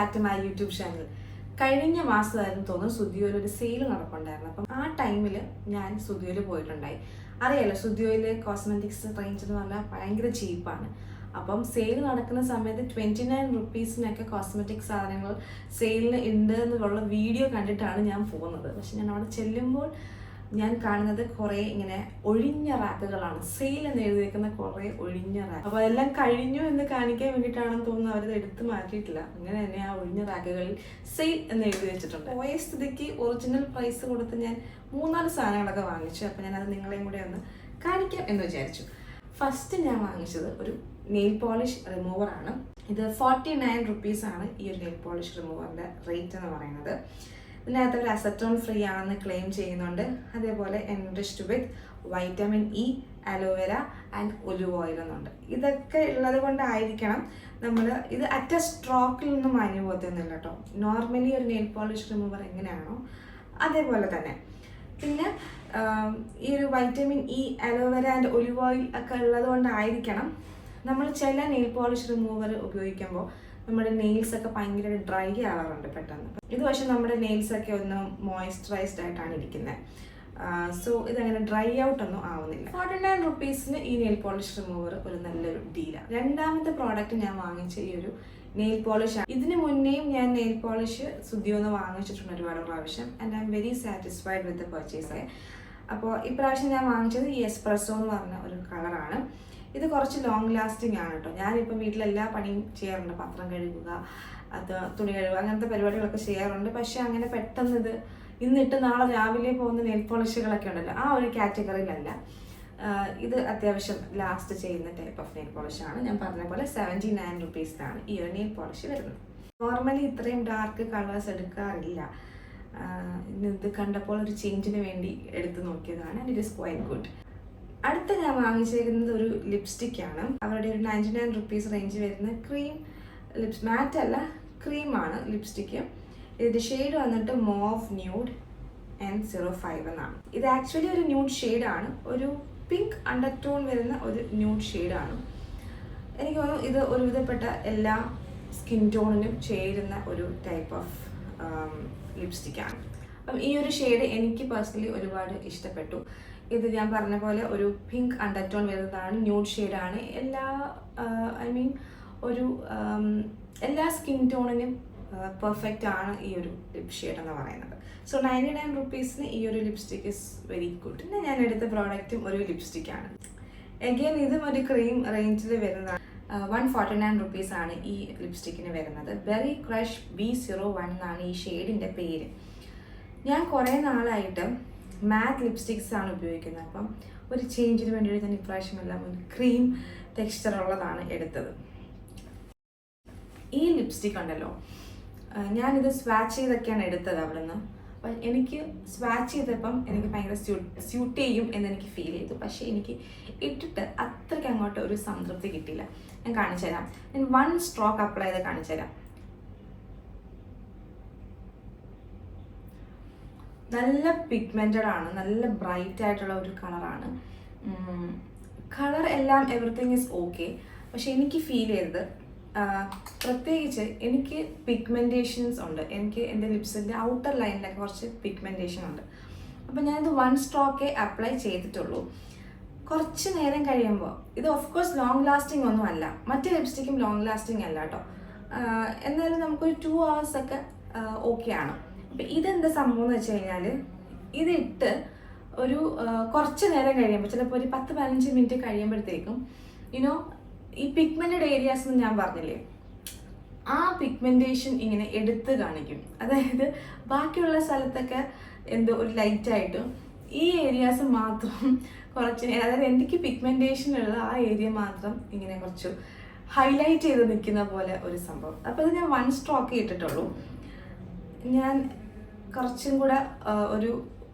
Back to my YouTube channel കഴിഞ്ഞ മാസമായിരുന്നു തോന്നുന്നു സുദിയോയിൽ ഒരു സെയിൽ നടപ്പുണ്ടായിരുന്നു അപ്പം ആ ടൈമിൽ ഞാൻ സുദിയോയിൽ പോയിട്ടുണ്ടായി. അറിയാലോ സുദിയോയിൽ കോസ്മെറ്റിക്സ് റേഞ്ച് എന്ന് പറഞ്ഞാൽ ഭയങ്കര ചീപ്പാണ് അപ്പം സെയിൽ നടക്കുന്ന സമയത്ത് ട്വന്റി നയൻ റുപ്പീസിനൊക്കെ കോസ്മെറ്റിക് സാധനങ്ങൾ സെയിലിന് ഉണ്ട് എന്നുള്ള വീഡിയോ കണ്ടിട്ടാണ് ഞാൻ പോകുന്നത്. പക്ഷെ ഞാൻ അവിടെ ചെല്ലുമ്പോൾ ഞാൻ കാണുന്നത് കുറേ ഇങ്ങനെ ഒഴിഞ്ഞ റാക്കുകളാണ്. സെയിൽ എന്ന് എഴുതിയേക്കുന്ന കുറേ ഒഴിഞ്ഞ റാക്ക്. അപ്പോൾ അതെല്ലാം കഴിഞ്ഞു എന്ന് കാണിക്കാൻ വേണ്ടിയിട്ടാണെന്ന് തോന്നുന്നു. അവരത് എടുത്തു മാറ്റിയിട്ടില്ല. അങ്ങനെ തന്നെ ആ ഒഴിഞ്ഞ റാക്കുകളിൽ സെയിൽ എന്ന് എഴുതി വെച്ചിട്ടുണ്ട്. പോയ സ്ഥിതിക്ക് ഒറിജിനൽ പ്രൈസ് കൊടുത്ത് ഞാൻ മൂന്നാൽ സാധനങ്ങളൊക്കെ വാങ്ങിച്ചു. അപ്പോൾ ഞാൻ അത് നിങ്ങളെയും കൂടെ ഒന്ന് കാണിക്കാം എന്ന് വിചാരിച്ചു. ഫസ്റ്റ് ഞാൻ വാങ്ങിച്ചത് ഒരു നെയിൽ പോളിഷ് റിമൂവർ ആണ്. ഇത് ഫോർട്ടി നയൻ റുപ്പീസാണ് ഈ ഒരു നെയിൽ പോളിഷ് റിമൂവറിന്റെ റേറ്റ് എന്ന് പറയുന്നത്. ഇതിനകത്ത് ഒരു അസറ്റോൺ ഫ്രീ ആണെന്ന് ക്ലെയിം ചെയ്യുന്നുണ്ട്. അതേപോലെ enriched with vitamin E aloe vera and olive oil എന്നുണ്ട്. ഇതൊക്കെ ഉള്ളത് കൊണ്ടായിരിക്കണം നമ്മൾ ഇത് അറ്റ സ്ട്രോക്കിൽ നിന്നും മാഞ്ഞു പോകത്തൊന്നുമില്ല കേട്ടോ. നോർമലി ഒരു നെയിൽ പോളിഷ് റിമൂവർ എങ്ങനെയാണോ അതേപോലെ തന്നെ. പിന്നെ ഈ ഒരു vitamin E aloe vera and olive oil ഒക്കെ ഉള്ളത് കൊണ്ടായിരിക്കണം നമ്മൾ ചില നെയിൽ പോളിഷ് റിമൂവർ ഉപയോഗിക്കുമ്പോൾ നമ്മുടെ നെയിൽസ് ഒക്കെ ഭയങ്കര ഡ്രൈ ആവാറുണ്ട് പെട്ടെന്ന്. ഇത് പക്ഷെ നമ്മുടെ നെയിൽസ് ഒക്കെ ഒന്ന് മോയ്സ്ചറൈസ്ഡ് ആയിട്ടാണ് ഇരിക്കുന്നത് സോ ഇതങ്ങനെ ഡ്രൈ ഔട്ട് ഒന്നും ആവുന്നില്ല. ഫോർട്ടി നയൻ റുപ്പീസിന് ഈ നെയിൽ പോളിഷ് റിമൂവർ ഒരു നല്ലൊരു ഡീലാണ് രണ്ടാമത്തെ പ്രോഡക്റ്റ് ഞാൻ വാങ്ങിച്ച ഈ ഒരു നെയിൽ പോളിഷ് ആണ്. ഇതിന് മുന്നേയും ഞാൻ നെയിൽ പോളിഷ് സുദ്യോന്ന് വാങ്ങിച്ചിട്ടുണ്ട് ഒരുപാട് പ്രാവശ്യം. And I am very satisfied with the purchase അപ്പോൾ ഇപ്രാവശ്യം ഞാൻ വാങ്ങിച്ചത് ഈ എസ്പ്രസോ എന്ന് പറഞ്ഞ ഒരു കളറാണ് ഇത് കുറച്ച് ലോങ് ലാസ്റ്റിംഗ് ആണ് കേട്ടോ ഞാനിപ്പോൾ വീട്ടിലെല്ലാ പണിയും ചെയ്യാറുണ്ട്. പാത്രം കഴുകുക അത് തുണി കഴുകുക അങ്ങനത്തെ പരിപാടികളൊക്കെ ചെയ്യാറുണ്ട്. പക്ഷേ അങ്ങനെ പെട്ടെന്ന് ഇത് ഇന്നിട്ട് നാളെ രാവിലെ പോകുന്ന നെയിൽ പോളിഷുകളൊക്കെ ഉണ്ടല്ലോ ആ ഒരു കാറ്റഗറിയിലല്ല. ഇത് അത്യാവശ്യം ലാസ്റ്റ് ചെയ്യുന്ന ടൈപ്പ് ഓഫ് നെയിൽ പോളിഷാണ് ഞാൻ പറഞ്ഞ പോലെ സെവന്റി നയൻ റുപ്പീസിനാണ് ഈ ഒരു നെയിൽ പോളിഷ് വരുന്നത്. നോർമലി ഇത്രയും ഡാർക്ക് കളേഴ്സ് എടുക്കാറില്ല. ഇത് കണ്ടപ്പോൾ ഒരു ചേഞ്ചിന് വേണ്ടി എടുത്തു നോക്കിയതാണ്. ഇറ്റ് ഇസ് ക്വൈറ്റ് ഗുഡ് അടുത്ത ഞാൻ വാങ്ങിച്ചേക്കുന്നത് ഒരു ലിപ്സ്റ്റിക് ആണ്. അവരുടെ ഒരു നയന്റി നയൻ റുപ്പീസ് റേഞ്ച് വരുന്ന ക്രീം ലിപ്സ് മാറ്റ് അല്ല ക്രീമാണ് ലിപ്സ്റ്റിക്ക് ഇതിന്റെ ഷെയ്ഡ് വന്നിട്ട് mauve nude and zero five എന്നാണ്. ഇത് ആക്ച്വലി ഒരു ന്യൂഡ് ഷെയ്ഡാണ് ഒരു പിങ്ക് അണ്ടർടോൺ വരുന്ന ഒരു ന്യൂഡ് ഷെയ്ഡാണ് എനിക്ക് തോന്നുന്നു ഇത് ഒരുവിധപ്പെട്ട എല്ലാ സ്കിൻ ടോണിനും ചേരുന്ന ഒരു ടൈപ്പ് ഓഫ് ലിപ്സ്റ്റിക്കാണ് അപ്പം ഈ ഒരു ഷെയ്ഡ് എനിക്ക് പേഴ്സണലി ഒരുപാട് ഇഷ്ടപ്പെട്ടു. ഇത് ഞാൻ പറഞ്ഞ പോലെ ഒരു പിങ്ക് അണ്ടർടോൺ വരുന്നതാണ് ന്യൂഡ് ഷെയ്ഡാണ് എല്ലാ ഐ മീൻ ഒരു എല്ലാ സ്കിൻ ടോണിനും പെർഫെക്റ്റ് ആണ് ഈ ഒരു ലിപ് ഷെയ്ഡ് എന്ന് പറയുന്നത്. സോ നയന്റി നയൻ റുപ്പീസിന് ഈ ഒരു ലിപ്സ്റ്റിക് ഇസ് വെരി ഗുഡ് പിന്നെ ഞാൻ എടുത്ത പ്രോഡക്റ്റും ഒരു ലിപ്സ്റ്റിക്കാണ് എഗെയിൻ ഇതും ഒരു ക്രീം റേഞ്ചിൽ വരുന്നതാണ് വൺ ഫോർട്ടി നയൻ റുപ്പീസ് ആണ് ഈ ലിപ്സ്റ്റിക്കിന് വരുന്നത്. Berry crush B zero one എന്നാണ് ഈ ഷെയ്ഡിന്റെ പേര്. ഞാൻ കുറേ നാളായിട്ട് മാറ്റ് ലിപ്സ്റ്റിക്സ് ആണ് ഉപയോഗിക്കുന്നത്. അപ്പം ഒരു ചേഞ്ചിന് വേണ്ടിയിട്ട് ഞാൻ ഇപ്രാവശ്യം എല്ലാം ഒരു ക്രീം ടെക്സ്ചർ ഉള്ളതാണ് എടുത്തത്. ഈ ലിപ്സ്റ്റിക് ഉണ്ടല്ലോ ഞാനിത് സ്വാച്ച് ചെയ്തൊക്കെയാണ് എടുത്തത് അവിടെ നിന്ന് അപ്പം എനിക്ക് സ്വാച്ച് ചെയ്തപ്പം എനിക്ക് ഭയങ്കര സ്യൂട്ട് സ്യൂട്ട് ചെയ്യും എന്ന് എനിക്ക് ഫീൽ ചെയ്തു. പക്ഷേ എനിക്ക് ഇട്ടിട്ട് അത്രയ്ക്ക് അങ്ങോട്ട് ഒരു സംതൃപ്തി കിട്ടിയില്ല. ഞാൻ കാണിച്ചു തരാം ഞാൻ വൺ സ്ട്രോക്ക് അപ്ലൈ ചെയ്ത് കാണിച്ചു തരാം നല്ല പിഗ്മെന്റഡ് ആണ് നല്ല ബ്രൈറ്റ് ആയിട്ടുള്ള ഒരു കളറാണ് കളർ എല്ലാം എവറിത്തിങ് ഈസ് ഓക്കെ പക്ഷെ എനിക്ക് ഫീൽ ചെയ്തത് പ്രത്യേകിച്ച് എനിക്ക് പിഗ്മെന്റേഷൻസ് ഉണ്ട്. എനിക്ക് എന്റെ ലിപ്സിന്റെ ഔട്ടർ ലൈനിലൊക്കെ കുറച്ച് പിഗ്മെന്റേഷൻ ഉണ്ട്. അപ്പോൾ ഞാനിത് വൺ സ്ട്രോക്കേ അപ്ലൈ ചെയ്തിട്ടുള്ളൂ. കുറച്ച് നേരം കഴിയുമ്പോൾ ഇത് ഓഫ് കോഴ്സ് ലോങ് ലാസ്റ്റിംഗ് ഒന്നും അല്ല. മറ്റേ ലിപ്സ്റ്റിക്കും ലോങ് ലാസ്റ്റിംഗ് അല്ല കേട്ടോ. എന്നാലും നമുക്കൊരു ടു ഒക്കെ ഓക്കെ ആണ്. ഇതെന്താ സംഭവം എന്ന് വെച്ച് കഴിഞ്ഞാൽ ഇതിട്ട് ഒരു കുറച്ച് നേരം കഴിയുമ്പോൾ ചിലപ്പോൾ ഒരു പത്ത് പതിനഞ്ച് മിനിറ്റ് കഴിയുമ്പോഴത്തേക്കും യുനോ ഈ പിഗ്മെന്റഡ് ഏരിയാസ് എന്ന് ഞാൻ പറഞ്ഞില്ലേ ആ പിഗ്മെന്റേഷൻ ഇങ്ങനെ എടുത്ത് കാണിക്കും. അതായത് ബാക്കിയുള്ള സ്ഥലത്തൊക്കെ എന്തോ ഒരു ലൈറ്റ് ആയിട്ടും ഈ ഏരിയാസ് മാത്രം കുറച്ച് അതായത് എനിക്ക് പിഗ്മെന്റേഷൻ ഉള്ള ആ ഏരിയ മാത്രം ഇങ്ങനെ കുറച്ച് ഹൈലൈറ്റ് ചെയ്ത് നിൽക്കുന്ന പോലെ ഒരു സംഭവം. അപ്പോൾ ഇത് ഞാൻ വൺ സ്ട്രോക്ക് ഇട്ടിട്ടുള്ളൂ. ഞാൻ കുറച്ചും കൂടെ ഒരു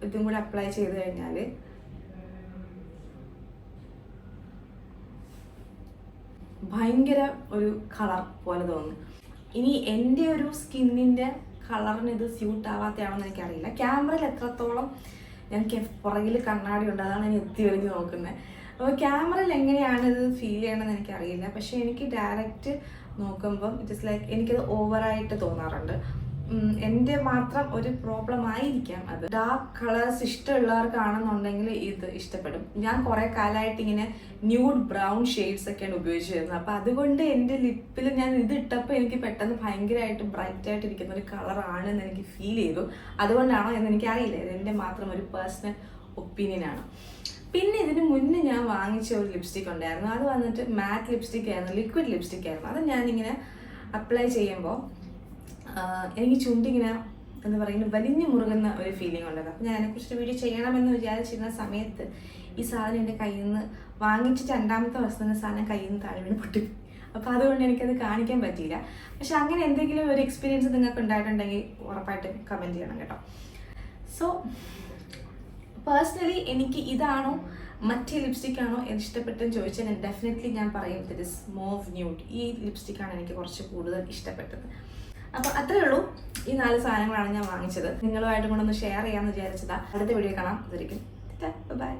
ഇതും കൂടെ അപ്ലൈ ചെയ്ത് കഴിഞ്ഞാൽ ഭയങ്കര ഒരു കളർ പോലെ തോന്നുന്നു. ഇനി എന്റെ ഒരു സ്കിന്നിന്റെ കളറിന് ഇത് സ്യൂട്ട് ആവാത്തയാണെന്ന് എനിക്കറിയില്ല. ക്യാമറയിൽ എത്രത്തോളം ഞാൻ പുറകിൽ കണ്ണാടി ഉണ്ട് അതാണ് ഞാൻ എത്തി വരിഞ്ഞ് നോക്കുന്നത് അപ്പോൾ ക്യാമറയിൽ എങ്ങനെയാണ് ഇത് ഫീൽ ചെയ്യണമെന്ന് എനിക്കറിയില്ല. പക്ഷേ എനിക്ക് ഡയറക്റ്റ് നോക്കുമ്പം ഇറ്റ് ഇസ് ലൈക്ക് എനിക്കത് ഓവറായിട്ട് തോന്നാറുണ്ട്. എന്റെ മാത്രം ഒരു പ്രോബ്ലം ആയിരിക്കാം അത്. ഡാർക്ക് കളേഴ്സ് ഇഷ്ടമുള്ളവർക്കാണെന്നുണ്ടെങ്കിൽ ഇത് ഇഷ്ടപ്പെടും. ഞാൻ കുറേ കാലമായിട്ട് ഇങ്ങനെ ന്യൂഡ് ബ്രൗൺ ഷെയ്ഡ്സ് ഒക്കെയാണ് ഉപയോഗിച്ചിരുന്നത്. അപ്പോൾ അതുകൊണ്ട് എന്റെ ലിപ്പിൽ ഞാൻ ഇത് ഇട്ടപ്പോൾ എനിക്ക് പെട്ടെന്ന് ഭയങ്കരമായിട്ട് ബ്രൈറ്റ് ആയിട്ട് ഇരിക്കുന്ന ഒരു കളറാണെന്ന് എനിക്ക് ഫീൽ ചെയ്തു. അതുകൊണ്ടാണോ എന്ന് എനിക്കറിയില്ല. ഇത് എന്റെ മാത്രം ഒരു പേഴ്സണൽ ഒപ്പീനിയൻ ആണ്. പിന്നെ ഇതിന് മുന്നേ ഞാൻ വാങ്ങിച്ച ഒരു ലിപ്സ്റ്റിക് ഉണ്ടായിരുന്നു. അത് വന്നിട്ട് മാറ്റ് ലിപ്സ്റ്റിക് ആയിരുന്നു ലിക്വിഡ് ലിപ്സ്റ്റിക് ആയിരുന്നു. അത് ഞാനിങ്ങനെ അപ്ലൈ ചെയ്യുമ്പോൾ എനിക്ക് ചുണ്ടിങ്ങനെ എന്ന് പറയുന്നത് വലിഞ്ഞു മുറുകുന്ന ഒരു ഫീലിംഗ് ഉണ്ടത് അപ്പം ഞാൻ അതിനെക്കുറിച്ച് വീഡിയോ ചെയ്യണമെന്ന് വിചാരിച്ചിരുന്ന സമയത്ത് ഈ സാധനം എന്റെ കയ്യിൽ നിന്ന് വാങ്ങിച്ചിട്ട് രണ്ടാമത്തെ വസ്തു തന്നെ സാധനം കയ്യിൽ നിന്ന് താഴെ വീണ് പൊട്ടി. അപ്പോൾ അതുകൊണ്ട് എനിക്കത് കാണിക്കാൻ പറ്റിയില്ല. പക്ഷെ അങ്ങനെ എന്തെങ്കിലും ഒരു എക്സ്പീരിയൻസ് നിങ്ങൾക്ക് ഉണ്ടായിട്ടുണ്ടെങ്കിൽ ഉറപ്പായിട്ട് കമന്റ് ചെയ്യണം കേട്ടോ. സോ പേഴ്സണലി എനിക്ക് ഇതാണോ മറ്റേ ലിപ്സ്റ്റിക് ആണോ ഇഷ്ടപ്പെട്ടെന്ന് ചോദിച്ചാൽ ഡെഫിനറ്റ്ലി ഞാൻ പറയും ദിറ്റ് ഇസ് മോവ് ന്യൂഡ് ഈ ലിപ്സ്റ്റിക് ആണ് എനിക്ക് കുറച്ച് കൂടുതൽ ഇഷ്ടപ്പെട്ടത്. അപ്പോൾ അത്രേ ഉള്ളൂ. ഈ നാല് സാധനങ്ങളാണ് ഞാൻ വാങ്ങിച്ചത്. നിങ്ങളുമായിട്ടും കൂടെ ഒന്ന് ഷെയർ ചെയ്യാമെന്ന് വിചാരിച്ചതാ. അടുത്ത വീഡിയോ കാണാം. ഇതായിരിക്കും ബൈ